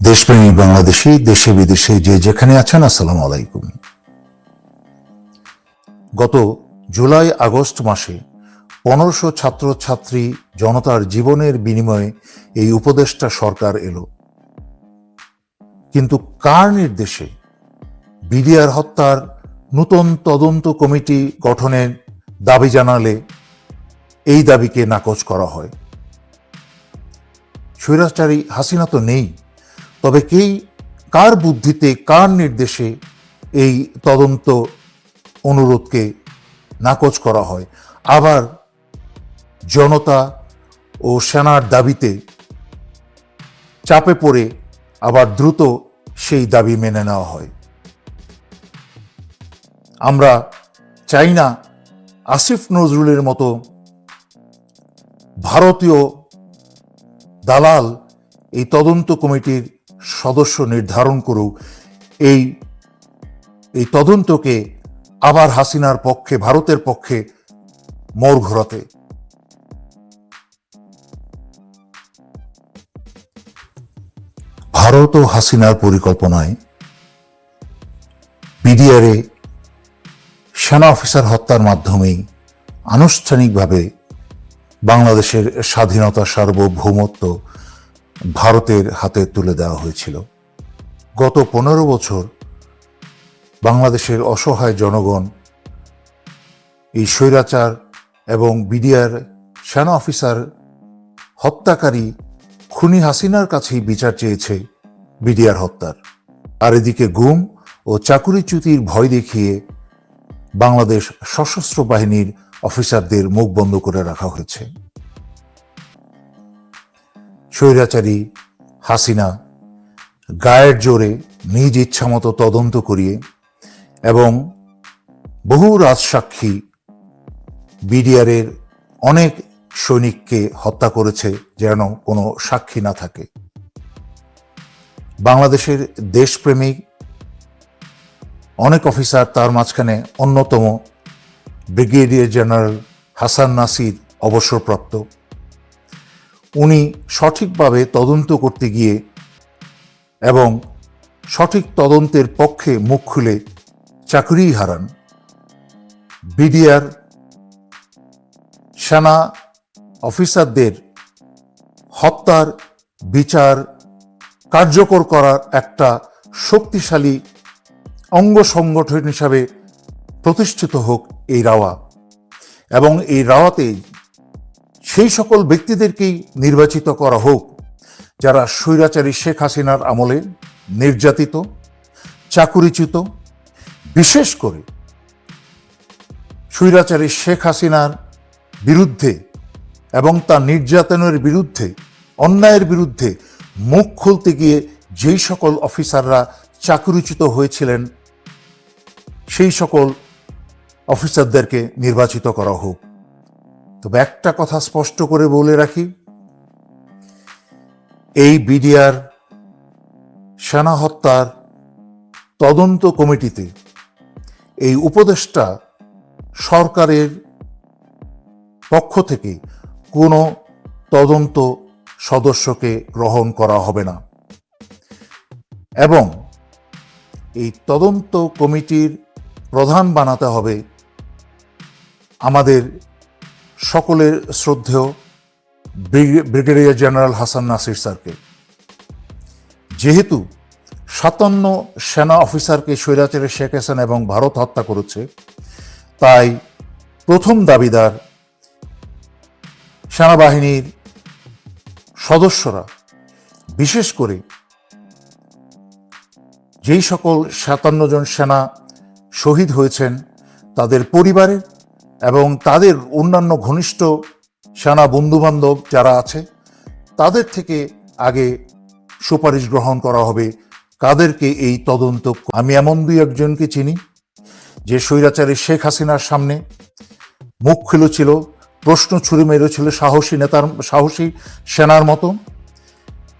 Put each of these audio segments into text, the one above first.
দেশপ্রেমী বাংলাদেশি, দেশে বিদেশে যে যেখানে আছেন, আসসালামু আলাইকুম। গত জুলাই, আগস্ট মাসে পনেরোশো ছাত্রছাত্রী জনতার জীবনের বিনিময়ে এই উপদেষ্টা সরকার এলো। কিন্তু কার নির্দেশে বিডিআর হত্যার নূতন তদন্ত কমিটি গঠনের দাবি জানালে এই দাবিকে নাকচ করা হয়? স্বৈরাচারী হাসিনা তো নেই। তবে কেই, কার বুদ্ধিতে, কার নির্দেশে এই তদন্ত অনুরোধকে নাকচ করা হয়? আবার জনতা ও সেনার দাবিতে চাপে পড়ে আবার দ্রুত সেই দাবি মেনে নেওয়া হয়। আমরা চাই না আসিফ নজরুলের মতো ভারতীয় দালাল এই তদন্ত কমিটির সদস্য নির্ধারণ করুক, এই এই তদন্তকে আবার হাসিনার পক্ষে, ভারতের পক্ষে মোড় ঘোরাতে। ভারত ও হাসিনার পরিকল্পনায় বিডিআরে সেনা অফিসার হত্যার মাধ্যমেই আনুষ্ঠানিকভাবে বাংলাদেশের স্বাধীনতা সার্বভৌমত্ব ভারতের হাতে তুলে দেওয়া হয়েছিল। গত পনেরো বছর বাংলাদেশের অসহায় জনগণ এই স্বৈরাচার এবং বিডিআর সেনা অফিসার হত্যাকারী খুনি হাসিনার কাছেই বিচার চেয়েছে বিডিআর হত্যার। আর এদিকে গুম ও চাকুরিচ্যুতির ভয় দেখিয়ে বাংলাদেশ সশস্ত্র বাহিনীর অফিসারদের মুখ বন্ধ করে রাখা হয়েছে। স্বৈরাচারী হাসিনা গায়ের জোরে নিজ ইচ্ছামতো তদন্ত করিয়ে এবং বহু রাজসাক্ষী বিডিআরের অনেক সৈনিককে হত্যা করেছে যেন কোনো সাক্ষী না থাকে। বাংলাদেশের দেশপ্রেমিক অনেক অফিসার তার মাঝখানে অন্যতম ব্রিগেডিয়ার জেনারেল হাসান নাসির অবসরপ্রাপ্ত। উনি সঠিকভাবে তদন্ত করতে গিয়ে এবং সঠিক তদন্তের পক্ষে মুখ খুলে চাকরিই হারান। বিডিআর সেনা অফিসারদের হত্যার বিচার কার্যকর করার একটা শক্তিশালী অঙ্গ সংগঠন হিসাবে প্রতিষ্ঠিত হোক এই রাওয়া। এবং এই রাওয়াতে সেই সকল ব্যক্তিদেরকেই নির্বাচিত করা হোক, যারা স্বৈরাচারী শেখ হাসিনার আমলে নির্যাতিত, চাকুরিচ্যুত, বিশেষ করে স্বৈরাচারী শেখ হাসিনার বিরুদ্ধে এবং তার নির্যাতনের বিরুদ্ধে, অন্যায়ের বিরুদ্ধে মুখ খুলতে গিয়ে যেই সকল অফিসাররা চাকুরিচ্যুত হয়েছিলেন, সেই সকল অফিসারদেরকে নির্বাচিত করা হোক। তবে একটা কথা স্পষ্ট করে বলে রাখি। এই বিডিআর সেনা হত্যার তদন্ত কমিটিতে এই উপদেষ্টা সরকারের পক্ষ থেকে কোনো তদন্ত সদস্যকে গ্রহণ করা হবে না। এবং এই তদন্ত কমিটির প্রধান বানাতে হবে আমাদের সকলের শ্রদ্ধেয় ব্রিগেডিয়ার জেনারেল হাসান নাসির স্যারকে। যেহেতু সাতান্ন সেনা অফিসারকে স্বৈরাচারের শেখ এবং ভারত হত্যা করেছে, তাই প্রথম দাবিদার সেনাবাহিনীর সদস্যরা, বিশেষ করে যেই সকল সাতান্ন জন সেনা শহীদ হয়েছেন, তাদের পরিবারের এবং তাদের অন্যান্য ঘনিষ্ঠ সেনা বন্ধুবান্ধব যারা আছে, তাদের থেকে আগে সুপারিশ গ্রহণ করা হবে। কাদেরকে এই তদন্ত আমি এমন দুই একজনকে চিনি, যে স্বৈরাচারী শেখ হাসিনার সামনে মুখ খুলেছিল, প্রশ্ন ছুরি মেরেছিল সাহসী নেতার, সাহসী সেনার মতো।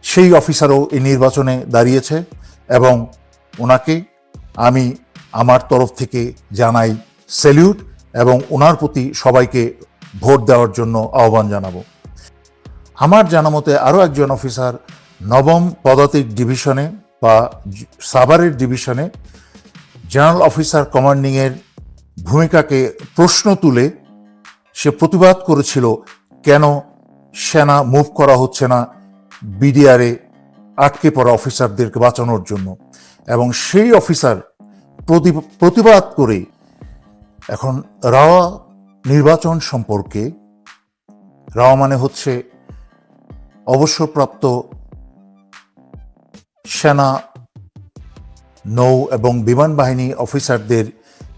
সেই অফিসারও এই নির্বাচনে দাঁড়িয়েছে এবং ওনাকে আমি আমার তরফ থেকে জানাই স্যালিউট। এবং ওনার প্রতি সবাইকে ভোট দেওয়ার জন্য আহ্বান জানাব। আমার জানা মতে আরও একজন অফিসার নবম পদাতিক ডিভিশনে বা সাভারের ডিভিশনে জেনারেল অফিসার কমান্ডিংয়ের ভূমিকাকে প্রশ্ন তুলে সে প্রতিবাদ করেছিল, কেন সেনা মুভ করা হচ্ছে না বিডিআরে আটকে পড়া অফিসারদেরকে বাঁচানোর জন্য? এবং সেই অফিসার প্রতি- প্রতিবাদ করে এখন রাওয়া নির্বাচন সম্পর্কে, রাওয়া মানে হচ্ছে অবসরপ্রাপ্ত সেনা, নৌ এবং বিমান বাহিনী অফিসারদের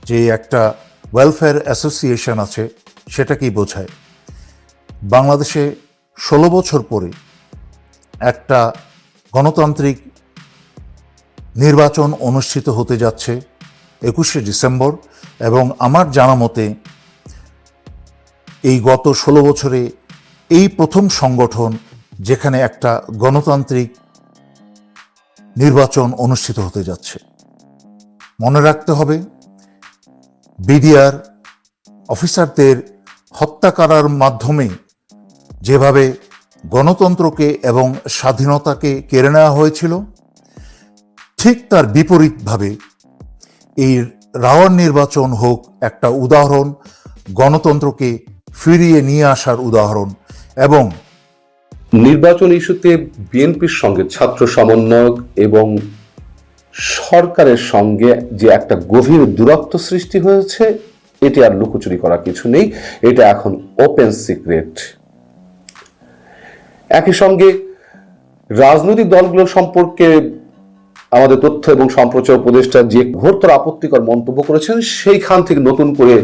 যে একটা ওয়েলফেয়ার অ্যাসোসিয়েশন আছে সেটাকেই বোঝায়? বাংলাদেশে ষোলো বছর পরে একটা গণতান্ত্রিক নির্বাচন অনুষ্ঠিত হতে যাচ্ছে। একুশে ডিসেম্বর এবং আমার জানা মতে এই গত ষোলো বছরে এই প্রথম সংগঠন যেখানে একটা গণতান্ত্রিক নির্বাচন অনুষ্ঠিত হতে যাচ্ছে। মনে রাখতে হবে, বিডিআর অফিসারদের হত্যা করার মাধ্যমে যেভাবে গণতন্ত্রকে এবং স্বাধীনতাকে কেড়ে নেওয়া হয়েছিল, ঠিক তার বিপরীতভাবে এই রাওয়ার নির্বাচন হোক একটা উদাহরণ, গণতন্ত্রকে ফিরিয়ে নিয়ে আসার উদাহরণ এবং নির্বাচন ইস্যুতে বিএনপির সঙ্গে ছাত্র সমন্বয়ক এবং সরকারের সঙ্গে যে একটা গভীর দূরত্ব সৃষ্টি হয়েছে, এটি আর লুকোচুরি করা কিছু নেই। এটা এখন ওপেন সিক্রেট একই সঙ্গে রাজনৈতিক দলগুলো সম্পর্কে আমাদের তথ্য এবং সম্প্রচার উপদেষ্টা যে ঘোরতর আপত্তিকর মন্তব্য করেছেন, সেইখান থেকে নতুন করে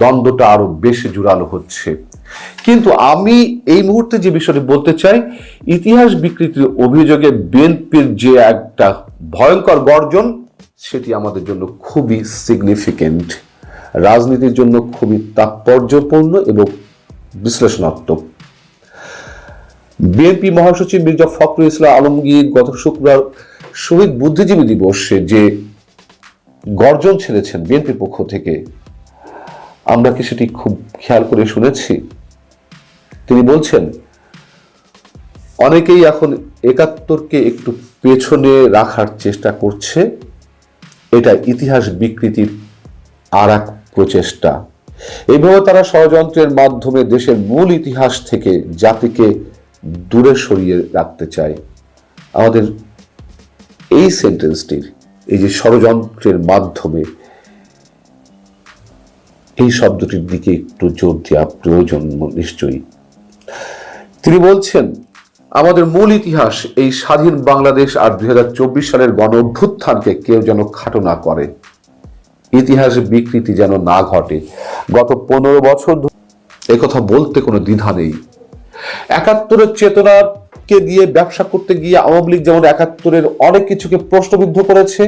দ্বন্দ্বটা আরও বেশি জোরালো হচ্ছে। কিন্তু আমি এই মুহূর্তে যে বিষয়টি বলতে চাই, ইতিহাস বিকৃতির অভিযোগে বিএনপির যে একটা ভয়ঙ্কর গর্জন, সেটি আমাদের জন্য খুবই সিগনিফিকেন্ট রাজনীতির জন্য খুবই তাৎপর্যপূর্ণ এবং বিশ্লেষণাত্মক। বিএনপি মহাসচিব মির্জা ফখরুল ইসলাম আলমগীর গত শুক্রবার শহীদ বুদ্ধিজীবী দিবসে যে গর্জন ছেড়েছেন বিএনপির পক্ষ থেকে, আমরা কি সেটি খুব খেয়াল করে শুনেছি? তিনি বলছেন, অনেকেই এখন একাত্তরকে একটু পেছনে রাখার চেষ্টা করছে। এটা ইতিহাস বিকৃতির আর এক প্রচেষ্টা এইভাবে তারা ষড়যন্ত্রের মাধ্যমে দেশের মূল ইতিহাস থেকে জাতিকে দূরে সরিয়ে রাখতে চায়। আমাদের এই সেন্টেন্সটির, এই যে ষড়যন্ত্রের মাধ্যমে এই শব্দটির দিকে একটু জোর দেওয়া প্রয়োজন নিশ্চয়ই। তিনি বলছেন, আমাদের মূল ইতিহাস এই স্বাধীন বাংলাদেশ আর দুই হাজার চব্বিশ সালের গণ অভ্যুত্থানকে কেউ যেন খাটো না করে। ইতিহাস বিকৃতি যেন না ঘটে। গত পনেরো বছর কথা বলতে কোনো দ্বিধা নেই। একাত্তরের চেতনাকে দিয়ে ব্যবসা করতে গিয়ে আওয়ামী লীগ যেমন একাত্তরের অনেক কিছুকে প্রশ্নবিদ্ধ করেছে,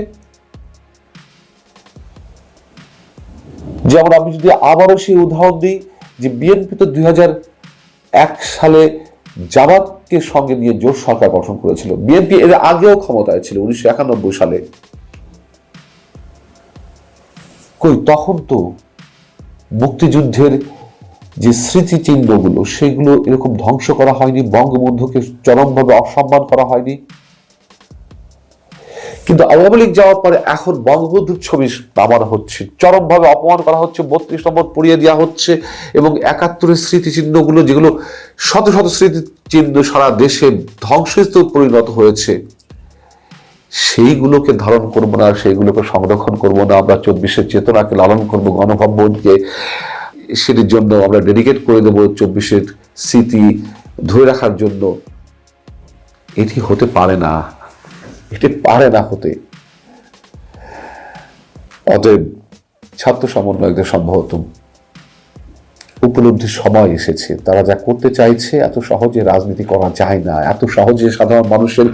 যেমন আমি যদি আবারও সেই উদাহরণ দিই যে বিএনপি তো দুই এক সালে জামাতকে সঙ্গে নিয়ে জোট সরকার গঠন করেছিল। বিএনপি এর আগেও ক্ষমতায় ছিল উনিশশো একানব্বই সালে। কই, তখন তো মুক্তিযুদ্ধের যে স্মৃতিচিহ্নগুলো, সেগুলো এরকম ধ্বংস করা হয়নি, বঙ্গবন্ধুকে চরমভাবে অসম্মান করা হয়নি। কিন্তু আওয়ামী লীগ যাওয়ার পরে এখন বঙ্গবন্ধুর ছবি নামানো হচ্ছে, চরমভাবে অপমান করা হচ্ছে, বত্রিশ নম্বর পড়িয়ে দেওয়া হচ্ছে এবং একাত্তরের স্মৃতিচিহ্নগুলো যেগুলো শত শত স্মৃতিচিহ্ন সারা দেশে ধ্বংসস্তূপ পরিণত হয়েছে, সেইগুলোকে ধারণ করব না সেইগুলোকে সংরক্ষণ করব না। আমরা চব্বিশের চেতনাকে লালন করব, গণভবনকে সেটির জন্য আমরা ডেডিকেট করে দেব চব্বিশের স্মৃতি ধরে রাখার জন্য। এটি হতে পারে না। এটি পারে না হতে। অতএব ছাত্র সমন্বয়কদের সম্ভবত উপলব্ধির সময় এসেছে। তারা যা করতে চাইছে, এত সহজে রাজনীতি করা যায় না। এত সহজে সাধারণ মানুষের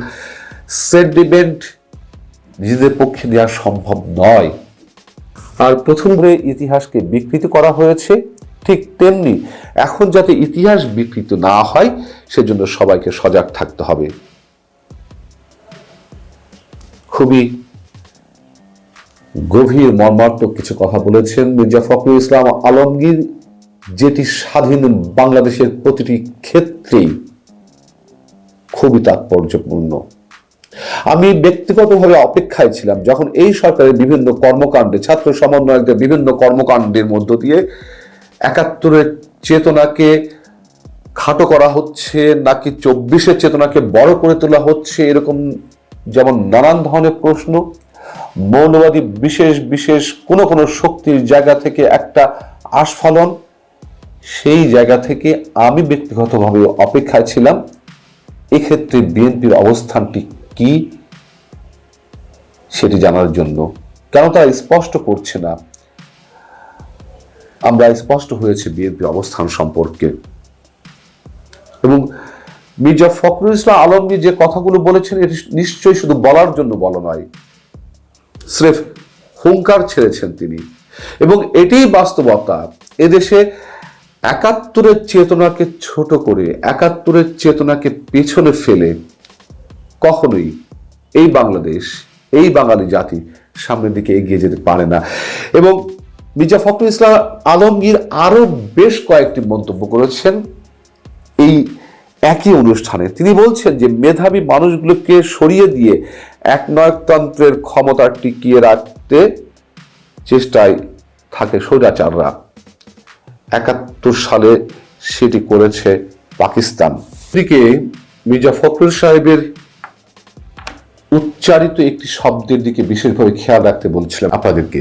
সেন্টিমেন্ট নিজেদের পক্ষে নেওয়া সম্ভব নয়। আর প্রথম করে ইতিহাসকে বিকৃত করা হয়েছে, ঠিক তেমনি এখন যাতে ইতিহাস বিকৃত না হয়, সেজন্য সবাইকে সজাগ থাকতে হবে। খুবই গভীর মর্মাত্মক কিছু কথা বলেছেন মির্জা ফখরুল ইসলাম আলমগীর, যেটি স্বাধীন বাংলাদেশের প্রতিটি ক্ষেত্রেই খুবই তাৎপর্যপূর্ণ। আমি ব্যক্তিগতভাবে অপেক্ষায় ছিলাম যখন এই সরকারের বিভিন্ন কর্মকাণ্ডে, ছাত্র সমন্বয়কদের বিভিন্ন কর্মকাণ্ডের মধ্য দিয়ে একাত্তরের চেতনাকে খাটো করা হচ্ছে, নাকি চব্বিশের চেতনাকে বড় করে তোলা হচ্ছে, এরকম যেমন নানান ধরনের প্রশ্ন। মৌলবাদী বিশেষ বিশেষ কোনো কোনো শক্তির জায়গা থেকে একটা আস্ফালন সেই জায়গা থেকে আমি ব্যক্তিগতভাবে অপেক্ষায় ছিলাম। এক্ষেত্রে বিএনপির অবস্থানটি কি সেটি জানার জন্য। কেন তারা স্পষ্ট করছে না? আমরা স্পষ্ট হয়েছে বিএনপির অবস্থান সম্পর্কে। এবং মির্জা ফখরুল ইসলাম আলমগীর যে কথাগুলো বলেছেন, এটি নিশ্চয়ই শুধু বলার জন্য বলা নয়, স্রেফ হুঙ্কার ছেড়েছেন তিনি। এবং এটাই বাস্তবতা, এদেশে একাত্তরের চেতনাকে ছোট করে, একাত্তরের চেতনাকে পেছনে ফেলে কখনোই এই বাংলাদেশ, এই বাঙালি জাতি সামনের দিকে এগিয়ে যেতে পারে না। এবং মির্জা ফখরুল ইসলাম আলমগীর আরও বেশ কয়েকটি মন্তব্য করেছেন। এই একই অনুষ্ঠানে তিনি বলছেন যে, মেধাবী মানুষগুলোকে সরিয়ে দিয়ে একনায়কতন্ত্রের ক্ষমতা টিকিয়ে রাখতে চেষ্টায় থাকে স্বৈরাচাররা। একাত্তর সালে সেটি করেছে পাকিস্তান। এদিকে মির্জা ফখরুল সাহেবের উচ্চারিত একটি শব্দের দিকে বিশেষভাবে খেয়াল রাখতে বলছিলাম আপনাদেরকে।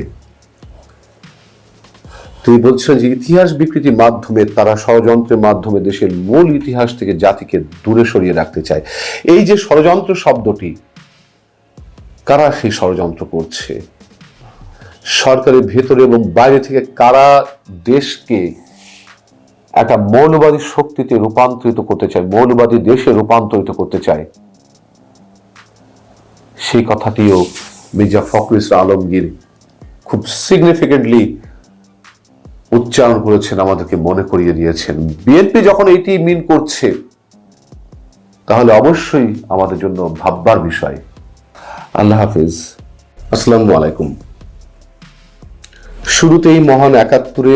তিনি বলছিলেন যে ইতিহাস বিকৃতির মাধ্যমে তারা ষড়যন্ত্রের মাধ্যমে দেশের মূল ইতিহাস থেকে জাতিকে দূরে সরিয়ে রাখতে চায়। এই যে ষড়যন্ত্র শব্দটি, কারা সেই ষড়যন্ত্র করছে? সরকারের ভেতরে এবং বাইরে থেকে কারা দেশকে একটা মৌলবাদী শক্তিতে রূপান্তরিত করতে চায়, মৌলবাদী দেশে রূপান্তরিত করতে চায়? সেই কথাটিও মির্জা ফখরুল ইসলাম আলমগীর খুব সিগনিফিকেন্টলি উচ্চারণ করেছেন, আমাদেরকে মনে করিয়ে দিয়েছেন। বিএনপি যখন এটি মিন করছে, তাহলে অবশ্যই আমাদের জন্য ভাববার বিষয়। আল্লাহ হাফিজ। আসসালামু আলাইকুম। শুরুতেই মহান একাত্তরে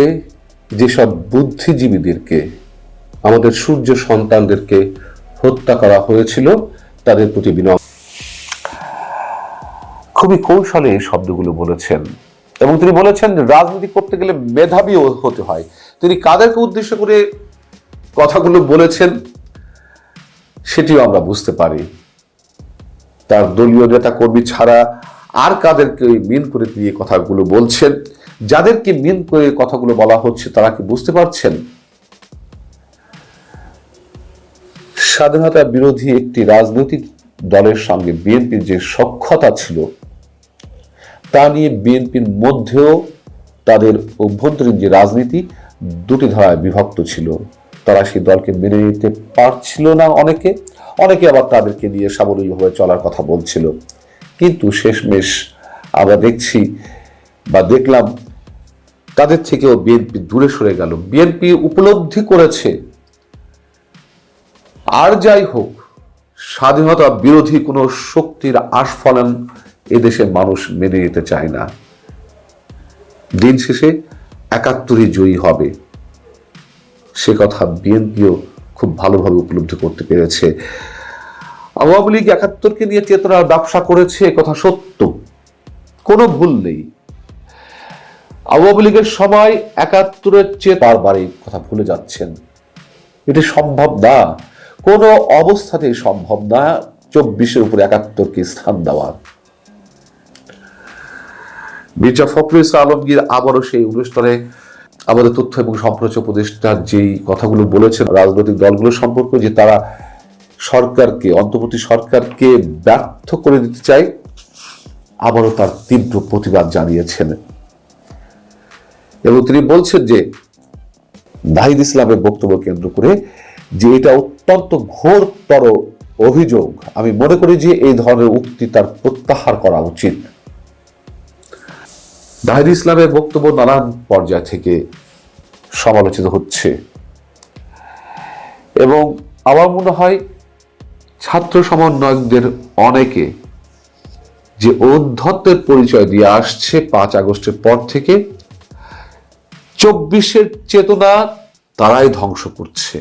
যেসব বুদ্ধিজীবীদেরকে, আমাদের সূর্য সন্তানদেরকে হত্যা করা হয়েছিল, তাদের প্রতি বিনয় খুবই কৌশলে এই শব্দগুলো বলেছেন। এবং তিনি বলেছেন, রাজনীতি করতে গেলে মেধাবীও হতে হয়। তিনি কাদেরকে উদ্দেশ্য করে কথাগুলো বলেছেন, সেটিও আমরা বুঝতে পারি। তার দলীয় নেতা কর্মী ছাড়া আর কাদেরকে মিন করে দিয়ে কথাগুলো বলছেন। যাদেরকে মিন করে কথাগুলো বলা হচ্ছে, তারা কি বুঝতে পারছেন? স্বাধীনতা বিরোধী একটি রাজনৈতিক দলের সঙ্গে বিএনপির যে সক্ষতা ছিল তা নিয়ে বিএনপির মধ্যেও তাদের অভ্যন্তরীণ যে রাজনীতি, দুটি ধারায় বিভক্ত ছিল। তারা সেই দলকে মেনে নিতে পারছিল না অনেকে। অনেকে আবার তাদেরকে নিয়ে সাবলীলভাবে চলার কথা বলছিল। কিন্তু শেষমেশ আমরা দেখছি বা দেখলাম, তাদের থেকেও বিএনপি দূরে সরে গেল। বিএনপি উপলব্ধি করেছে। আর যাই হোক, স্বাধীনতা বিরোধী কোনো শক্তির আস্ফলন এদেশের মানুষ মেনে নিতে চায় না। দিন শেষে একাত্তরই জয়ী হবে। সে কথা বিএনপিও খুব ভালোভাবে উপলব্ধি করতে পেরেছে। আওয়ামী লীগ একাত্তরকে নিয়ে চেতনার ব্যবসা করেছে কথা সত্য। কোনো ভুল নেই। আওয়ামী লীগের সময় একাত্তরের চেয়ে বারবার এই কথা ভুলে যাচ্ছেন। এটি সম্ভব না। কোনো অবস্থাতেই সম্ভব না চব্বিশের উপরে একাত্তরকে স্থান দেওয়া মির্জা ফখরুল ইসলাম আলমগীর আবারও সেই অনুষ্ঠানে আমাদের তথ্য এবং সম্প্রচার উপদেষ্টার যেই কথাগুলো বলেছেন রাজনৈতিক দলগুলো সম্পর্কে, যে তারা সরকারকে, অন্তর্বর্তী সরকারকে ব্যর্থ করে দিতে চায়, আবারও তার তীব্র প্রতিবাদ জানিয়েছেন। এবং তিনি বলছেন যে, নাহিদ ইসলামের বক্তব্য কেন্দ্র করে যে এটা অত্যন্ত ঘোরতর অভিযোগ, আমি মনে করি যে এই ধরনের উক্তি তার প্রত্যাহার করা উচিত। নাহিদ ইসলামের বক্তব্য নানান পর্যায় থেকে সমালোচিত হচ্ছে। এবং আমার মনে হয় ছাত্র সমন্বয়কদের অনেকে যে ঔদ্ধত্যের পরিচয় দিয়ে আসছে পাঁচ আগস্টের পর থেকে, চব্বিশের চেতনা তারাই ধ্বংস করছে।